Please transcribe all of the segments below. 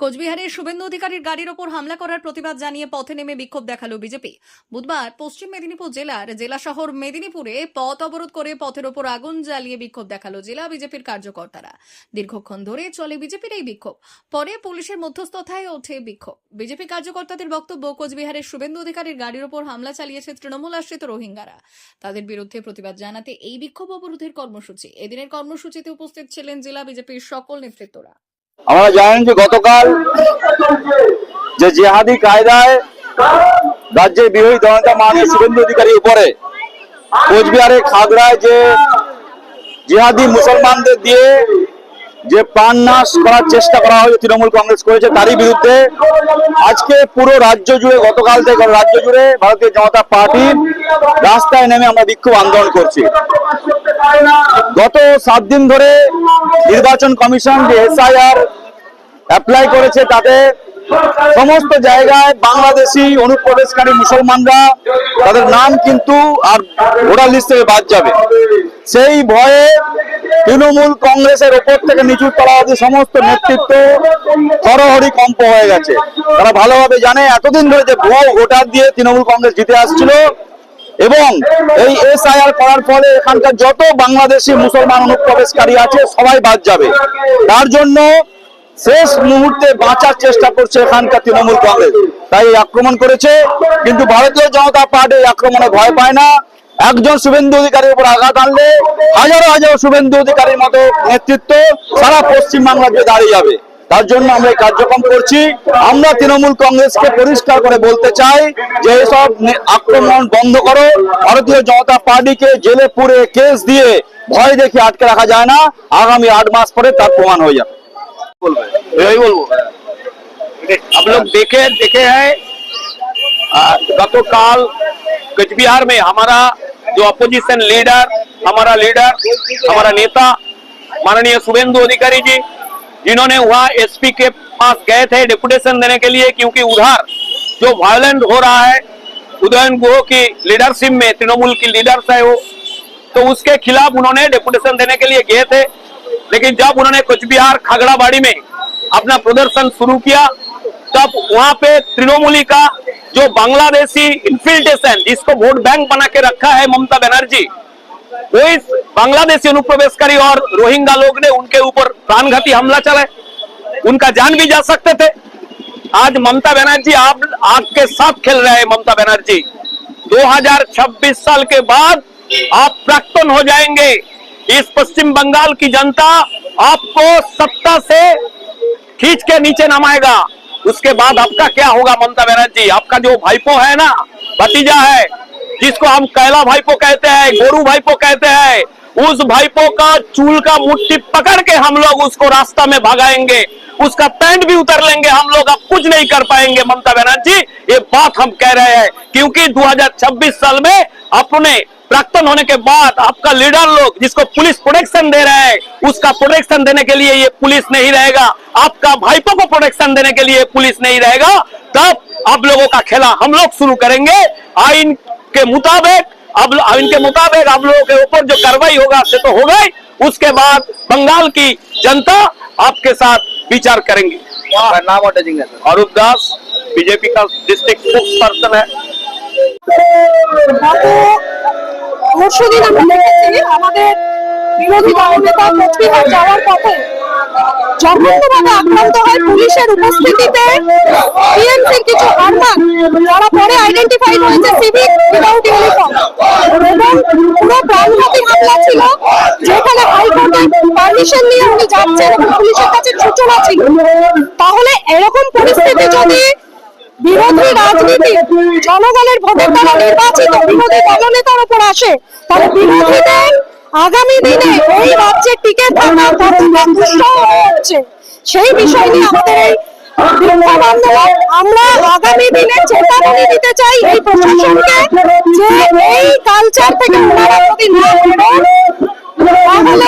কোচবিহারের শুভেন্দু অধিকারীর গাড়ির ওপর হামলা করার প্রতিবাদ জানিয়ে পথে নেমে বিক্ষোভ দেখাল বিজেপি। বুধবার পশ্চিম মেদিনীপুর জেলার জেলা শহর মেদিনীপুরে পথ অবরোধ করে পথের ওপর আগুন জ্বালিয়ে বিক্ষোভ দেখাল জেলা বিজেপির কার্যকর্তারা। দীর্ঘক্ষণ ধরে চলে বিজেপির এই বিক্ষোভ, পরে পুলিশের মধ্যস্থতায় ওঠে বিক্ষোভ। বিজেপি কার্যকর্তাদের বক্তব্য, কোচবিহারের শুভেন্দু অধিকারীর গাড়ির ওপর হামলা চালিয়েছে তৃণমূল আশ্রিত রোহিঙ্গারা। তাদের বিরুদ্ধে প্রতিবাদ জানাতে এই বিক্ষোভ অবরোধের কর্মসূচি। এদিনের কর্মসূচিতে উপস্থিত ছিলেন জেলা বিজেপির সকল নেতৃত্বরা। আমরা জানেন যে গতকাল যে জেহাদি কায়দায় রাজ্যের বিরোধী জনতা মাননীয় শুভেন্দু অধিকারীর উপরে কোচবিহারের খাগড়ায় যে জিহাদি মুসলমানদের দিয়ে যে প্রাণ নাশ করার চেষ্টা করা হয়েছে, তৃণমূল কংগ্রেস করেছে, তারই বিরুদ্ধে আজকে পুরো রাজ্য জুড়ে, গতকাল থেকে রাজ্য জুড়ে ভারতীয় জনতা পার্টি রাস্তায় নেমে আমরা বিক্ষোভ আন্দোলন করছি। গত সাত দিন ধরে নির্বাচন কমিশন যে এসআইআর অ্যাপ্লাই করেছে, তাতে সমস্ত জায়গায় বাংলাদেশি, অনুপ্রবেশকারী মুসলমানরা, তাদের নাম কিন্তু আর ভোটার লিস্ট থেকে বাদ যাবে। সেই ভয়ে তৃণমূল কংগ্রেসের ওপর থেকে নিচু তলা অবধি সমস্ত নেতৃত্ব হরহরি কম্প হয়ে গেছে। তারা ভালোভাবে জানে, এতদিন ধরে যে ভুয়ো ভোটার দিয়ে তৃণমূল কংগ্রেস জিতে আসছিল এবং এই এসআইআর করার ফলে এখানকার যত বাংলাদেশি মুসলমান অনুপ্রবেশকারী আছে, সবাই বাদ যাবে। তার জন্য শেষ মুহূর্তে বাঁচার চেষ্টা করছে এখানকার তৃণমূল কংগ্রেস। তাই আক্রমণ করেছে, কিন্তু ভারতীয় জনতা পার্টি আক্রমণে ভয় পায় না। একজন শুভেন্দু অধিকারীর উপর আঘাত আনলে হাজারো হাজারো শুভেন্দু অধিকারীর মতো নেতৃত্ব সারা পশ্চিম বাংলা জুড়ে দাঁড়িয়ে যাবে তার জন্য আমরা এই কার্যক্রম করছি আমরা তৃণমূল কংগ্রেসকে পরিষ্কার করে বলতে চাই যে এসব নে- আক্রমণ বন্ধ করো ভারতীয় জনতা পার্টিকে জেলে পুরে কেস দিয়ে ভয় দেখে আটকে রাখা যায় না আগামী আট মাস পরে তার প্রমাণ হয়ে যাবে यही बोलबो हम लोग देखे देखे हैं आ, गतकाल कचबिहार में हमारा जो अपोजिशन लीडर हमारा लीडर हमारा नेता, माननीय शुभेंदु अधिकारी जी, जिन्होंने वहाँ एसपी के पास गए थे डेपुटेशन देने के लिए क्योंकि उधर जो वायलेंट हो रहा है, उदयन गुहो की लीडरशिप में, तृणमूल की लीडर्स है वो तो उसके खिलाफ उन्होंने डेपुटेशन देने के लिए गए थे। लेकिन जब उन्होंने कुचबिहार खगड़ाबाड़ी में अपना प्रदर्शन शुरू किया तब वहाँ पे तृणमूली का जो बांग्लादेशी इन्फिल्ट्रेशन जिसको वोट बैंक बना के रखा है ममता बनर्जी, वो इस बांग्लादेशी अनुप्रवेशकारी और रोहिंगा लोग ने उनके ऊपर प्राणघाती हमला चलाए। उनका जान भी जा सकते थे। आज ममता बनर्जी आप आपके साथ खेल रहे हैं ममता बनर्जी। 2026 साल के बाद आप प्राक्तन हो जाएँगे। इस पश्चिम बंगाल की जनता आपको सत्ता से खींच के नीचे नमाएगा। उसके बाद आपका क्या होगा, ममता बनर्जी? आपका जो भाईपो है ना, भतीजा है, जिसको हम कैला भाईपो कहते हैं, गोरू भाईपो कहते हैं, उस भाईपो का चूल का मुट्ठी पकड़ के हम लोग उसको रास्ता में भगाएँगे। उसका पैंट भी उतर लेंगे हम लोग, अब कुछ नहीं कर पाएँगे ममता बनर्जी। ये बात हम कह रहे हैं, क्योंकि 2026 साल में अपने प्राक्तन होने के बाद आपका लीडर लोग जिसको पुलिस प्रोटेक्शन दे रहे हैं, उसका प्रोटेक्शन देने के लिए ये पुलिस नहीं रहेगा। आपका भाईपो को प्रोटेक्शन देने के लिए पुलिस नहीं रहेगा। तब आप लोगों का खेला हम लोग शुरू करेंगे। आइन के मुताबिक, अब आइन के मुताबिक आप लोगों के ऊपर जो कार्रवाई होगा, से तो हो गई। उसके बाद बंगाल की जनता आपके साथ विचार करेंगी নাম ওটা জিজ্ঞাসা अरूप दास बीजेपी का डिस्ट्रिक्ट स्पोक्स पर्सन है গত পরশুদিন আমরা দেখেছি আমাদের বিরোধী দলনেতা কোচবিহার যাওয়ার পথে জঘন্যভাবে আক্রান্ত হয় পুলিশের উপস্থিতিতে টিএমসির কিছু হারমান যারা পরে আইডেন্টিফাই হয়েছে সিভিক উইদাউট ইউনিফর্ম এবং পুরো প্রাণঘাতী হামলা ছিল যেখানে হাইকোর্টের পারমিশন নিয়ে উনি যাচ্ছেন পুলিশের কাছে সূচনা ছিল, তাহলে এরকম পরিস্থিতি যদি বিরোধী রাজনীতি, জনগণের ভোটের দ্বারা নির্বাচিত বিরোধী দলনেতার উপর আসে, তাহলে বিরোধীদের আগামী দিনে এই রাজ্যে টিকে থাকা কতটা দুঃসহ হয়ে সেই বিষয় নিয়ে আমাদের এই আমরা আগামী দিনে চেতাবনী দিতে চাই এই প্রশাসনকে যে এই কালচার থেকে ওনারা যদি না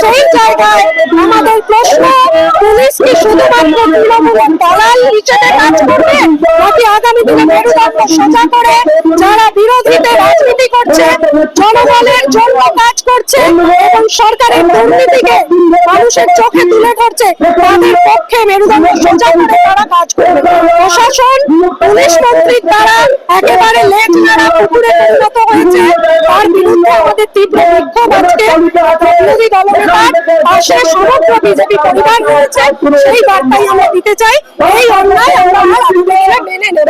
সেই জায়গায় আমাদের প্রশ্ন, পুলিশ কি শুধুমাত্র তৃণমূলের দালাল হিসেবে কাজ করবে, নাকি আগামী দিনে মেরুদণ্ড সোজা করে যারা বিরোধীতে রাজনীতি করছে, জনগণের জন্য কাজ করছে সরকারের দুর্নীতিকে মানুষের চোখে তুলে ধরছে তাদের পক্ষে মেরুদণ্ড সোজা করে তারা কাজ করবে। প্রশাসন পুলিশ মন্ত্রীর দ্বারা একেবারে লেট নাড়া পুকুরে পরিণত হয়েছে। তার বিরুদ্ধে আমাদের তীব্র বিক্ষোভ আজকে বিরোধী দলনেতার পাশে সমগ্র বিজেপি পরিবার রয়েছে সেই বার্তাই আমরা দিতে চাই। এই অন্যায় আমরা আর আপনাদের মেনে নেব।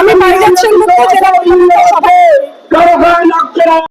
আমি বাইরাচ্ছেন মুক্ত জেলা পরিষদের সভাপতি